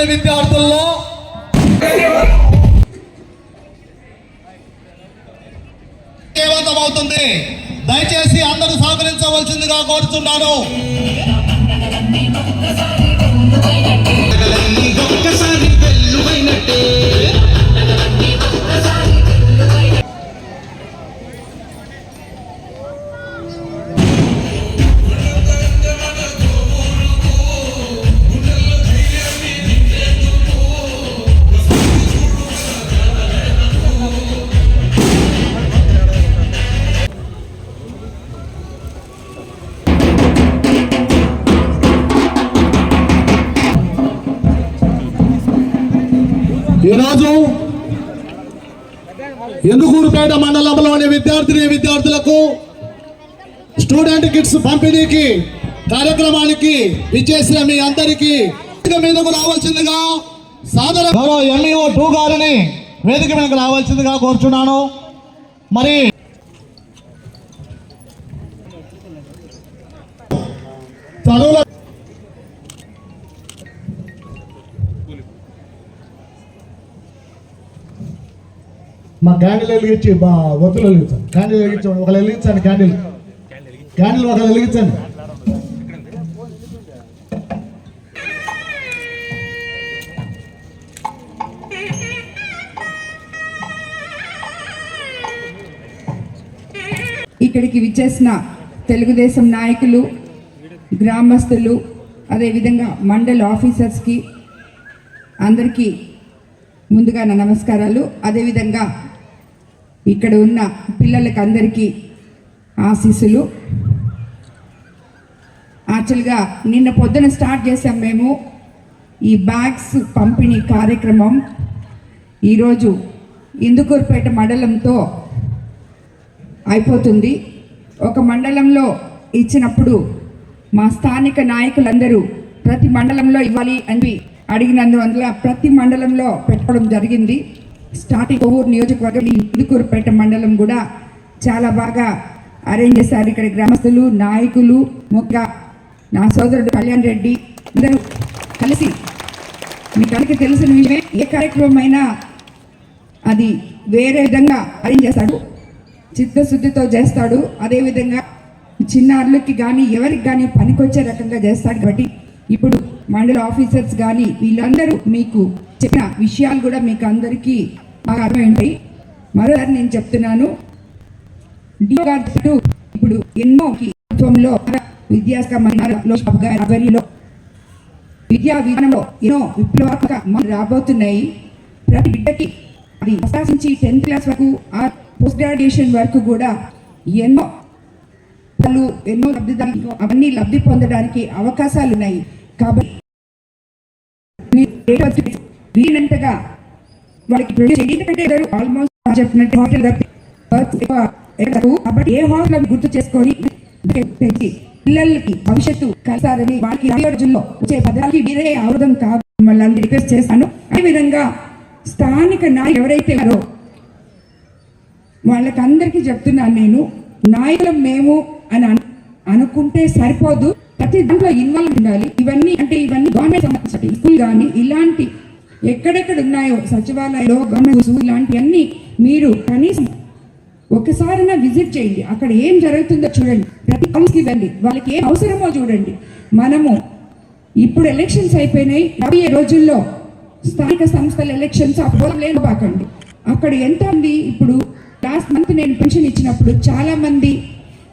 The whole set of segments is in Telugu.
విద్యార్థిని విద్యార్థుల్లో అవుతుంది దయచేసి అందరూ సహకరించవలసిందిగా కోరుతున్నాను ఈరోజు ఎందుకూరుపేట మండలంలోని విద్యార్థిని విద్యార్థులకు స్టూడెంట్ కిట్స్ పంపిణీకి కార్యక్రమానికి ఇచ్చేసిన మీ అందరికీ మీదకు రావాల్సిందిగా సాదర ఎంఈఓ టూ గారిని వేదిక మీదకు రావాల్సిందిగా కోరుచున్నాను. మరి మా క్యాండిల్ వెలిగించి మా ఒత్తులు వెలిగించాను క్యాండిల్ వెలిగించండి. ఒకళ్ళు వెలిగించండి క్యాండిల్. క్యాండిల్ ఒకళ్ళు వెలిగించండి. ఇక్కడికి విచ్చేసిన తెలుగుదేశం నాయకులు గ్రామస్తులు అదేవిధంగా మండల్ ఆఫీసర్స్కి అందరికీ ముందుగా నా నమస్కారాలు. అదేవిధంగా ఇక్కడ ఉన్న పిల్లలకి అందరికీ ఆశీస్సులు. యాక్చువల్గా నిన్న పొద్దున స్టార్ట్ చేసాం మేము ఈ బ్యాగ్స్ పంపిణీ కార్యక్రమం. ఈరోజు ఇందుకూరుపేట మండలంతో అయిపోతుంది. ఒక మండలంలో ఇచ్చినప్పుడు మా స్థానిక నాయకులందరూ ప్రతి మండలంలో ఇవ్వాలి అని అడిగినందువల్ల ప్రతి మండలంలో పెట్టడం జరిగింది. స్టార్టింగ్ కొవ్వూరు నియోజకవర్గం ఈ ఇదుకూరుపేట మండలం కూడా చాలా బాగా అరేంజ్ చేశారు. ఇక్కడ గ్రామస్తులు నాయకులు ముఖ్య నా సోదరుడు కళ్యాణ్ రెడ్డి అందరూ కలిసి మీకు అందరికీ తెలిసిన విషయమే ఏ కార్యక్రమం అయినా అది వేరే విధంగా అరేంజ్ చేస్తాడు. చిత్తశుద్ధితో చేస్తాడు. అదేవిధంగా చిన్నారులకి కానీ ఎవరికి కానీ పనికొచ్చే రకంగా చేస్తాడు కాబట్టి ఇప్పుడు మండల ఆఫీసర్స్ కానీ వీళ్ళందరూ మీకు చెప్పిన విషయాలు కూడా మీకు అందరికీ బాగా అర్థమైంటాయి మరోసారి నేను చెప్తున్నాను. డిఓ గారు ఇప్పుడు ఎన్నో ప్రభుత్వంలో విద్యాశాఖ మంత్రి గారి ఆధ్వర్యంలో విద్యా విధానంలో ఎన్నో విప్లవాత్మక రాబోతున్నాయి. ప్రతి బిడ్డకి అది ఫస్ట్ నుంచి టెన్త్ క్లాస్ వరకు ఆ పోస్ట్ గ్రాడ్యుయేషన్ వరకు కూడా ఎన్నో వాళ్ళు ఎన్నో లబ్ధిదారులు అవన్నీ లబ్ధి పొందడానికి అవకాశాలు ఉన్నాయి కాబట్టి మీరు వాళ్ళకి ప్రొడ్యూస్ ఎందుకంటే ఆల్మోస్ట్ చెప్పినట్టు హోటల్ కాబట్టి ఏ హోటల్ గుర్తు చేసుకొని పెట్టి పిల్లలకి భవిష్యత్తు కలిసారని వాళ్ళకి రాబోయే రోజుల్లో వచ్చే పదాలకి మీరే కాదు కావాలని రిక్వెస్ట్ చేస్తాను. అదే విధంగా స్థానిక నాయకులు ఎవరైతే ఉన్నారో వాళ్ళకందరికీ చెప్తున్నాను నేను నాయకులం మేము అని అనుకుంటే సరిపోదు. ప్రతి దాంట్లో ఇన్వాల్వ్ ఉండాలి. ఇవన్నీ అంటే ఇవన్నీ గవర్నమెంట్ సంబంధించి స్కూల్ కానీ ఇలాంటి ఎక్కడెక్కడ ఉన్నాయో సచివాలయంలో గవర్నమెంట్ ఇలాంటివన్నీ మీరు కనీసం ఒకసారైనా విజిట్ చేయండి. అక్కడ ఏం జరుగుతుందో చూడండి. ప్రతి హౌస్కి వెళ్ళి వాళ్ళకి ఏం అవసరమో చూడండి. మనము ఇప్పుడు ఎలక్షన్స్ అయిపోయినాయి. రాబోయే రోజుల్లో స్థానిక సంస్థల ఎలక్షన్స్ అప్పుడు లేని బాకండి అక్కడ ఎంత ఉంది ఇప్పుడు లాస్ట్ మంత్ నేను పెన్షన్ ఇచ్చినప్పుడు చాలామంది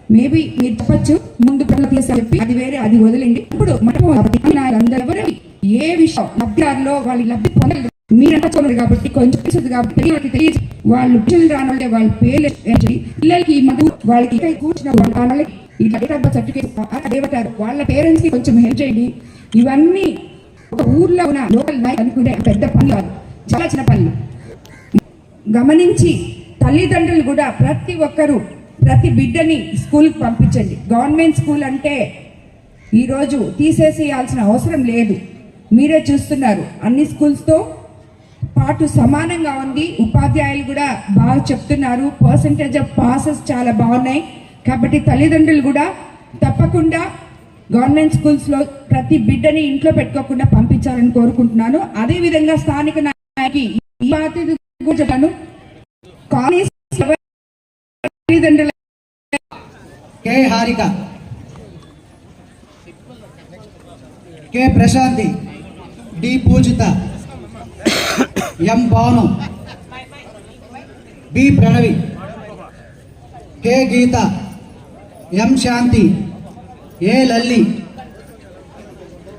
మేబీ మీరు చెప్పచ్చు ముందు పిల్లలు తీసి చెప్పి అది వేరే అది వదిలింది ఇప్పుడు అందరూ ఏ విషయం? లబ్ధిదారులో వాళ్ళు లబ్ధి పొందలేదు మీరంతా చూడరు కాబట్టి కొంచెం తెలుసు కాబట్టి వాళ్ళకి తెలియదు. వాళ్ళు పిల్లలు రానంటే వాళ్ళ పేర్లు ఏంటి? పిల్లలకి ఈ మధు వాళ్ళకి ఇక్కడ కూర్చున్న వాళ్ళకి ఇట్లా డేట్ ఆఫ్ బర్త్ సర్టిఫికేట్ అదేమంటారు వాళ్ళ పేరెంట్స్కి కొంచెం హెల్ప్ చేయండి. ఇవన్నీ ఒక ఊర్లో ఉన్న లోకల్ నాయక్ అనుకునే పెద్ద పనులు కాదు. చాలా చిన్న పనులు గమనించి తల్లిదండ్రులు కూడా ప్రతి ఒక్కరూ ప్రతి బిడ్డని స్కూల్కి పంపించండి. గవర్నమెంట్ స్కూల్ అంటే ఈరోజు తీసేసేయాల్సిన అవసరం లేదు. మీరే చూస్తున్నారు. అన్ని స్కూల్స్తో పాటు సమానంగా ఉంది. ఉపాధ్యాయులు కూడా బాగా చెప్తున్నారు. పర్సంటేజ్ ఆఫ్ పాసెస్ చాలా బాగున్నాయి. కాబట్టి తల్లిదండ్రులు కూడా తప్పకుండా గవర్నమెంట్ స్కూల్స్లో ప్రతి బిడ్డని ఇంట్లో పెట్టుకోకుండా పంపించాలని కోరుకుంటున్నాను. అదే విధంగా స్థానిక నాయకి ఈ బాధ్యత చెప్పాను. కాలేజ్ తల్లిదండ్రుల K Harika K Prashanti D Pujitha M Bhanu B Pranavi K Geetha M Shanti A Lalli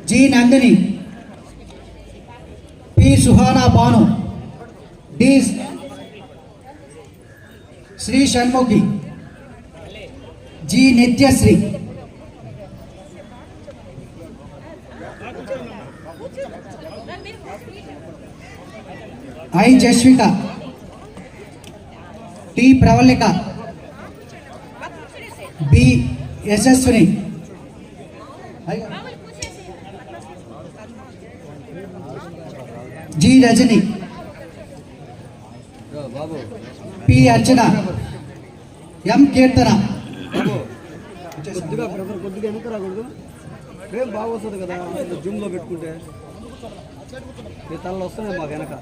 G Nandini P Suhana Bhanu D Sri Shanmukhi G Nityashri I Jaswika. T Pravalika. B Yashaswini. G Rajani. P Archana. M Keerthana. కొద్దిగా బ్రదర్ కొద్దిగా ఎందుకు రాకూడదు? ఫ్రేమ్ బాగా వస్తుంది కదా జిమ్లో పెట్టుకుంటే. మీ తలలో వస్తున్నాయి మాకు వెనక.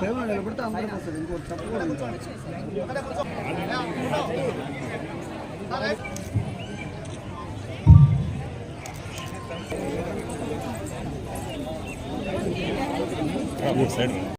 ఫ్రేమ్ నిలబడితే అందరికి వస్తుంది ఇంకోటి చెప్పకూడదు.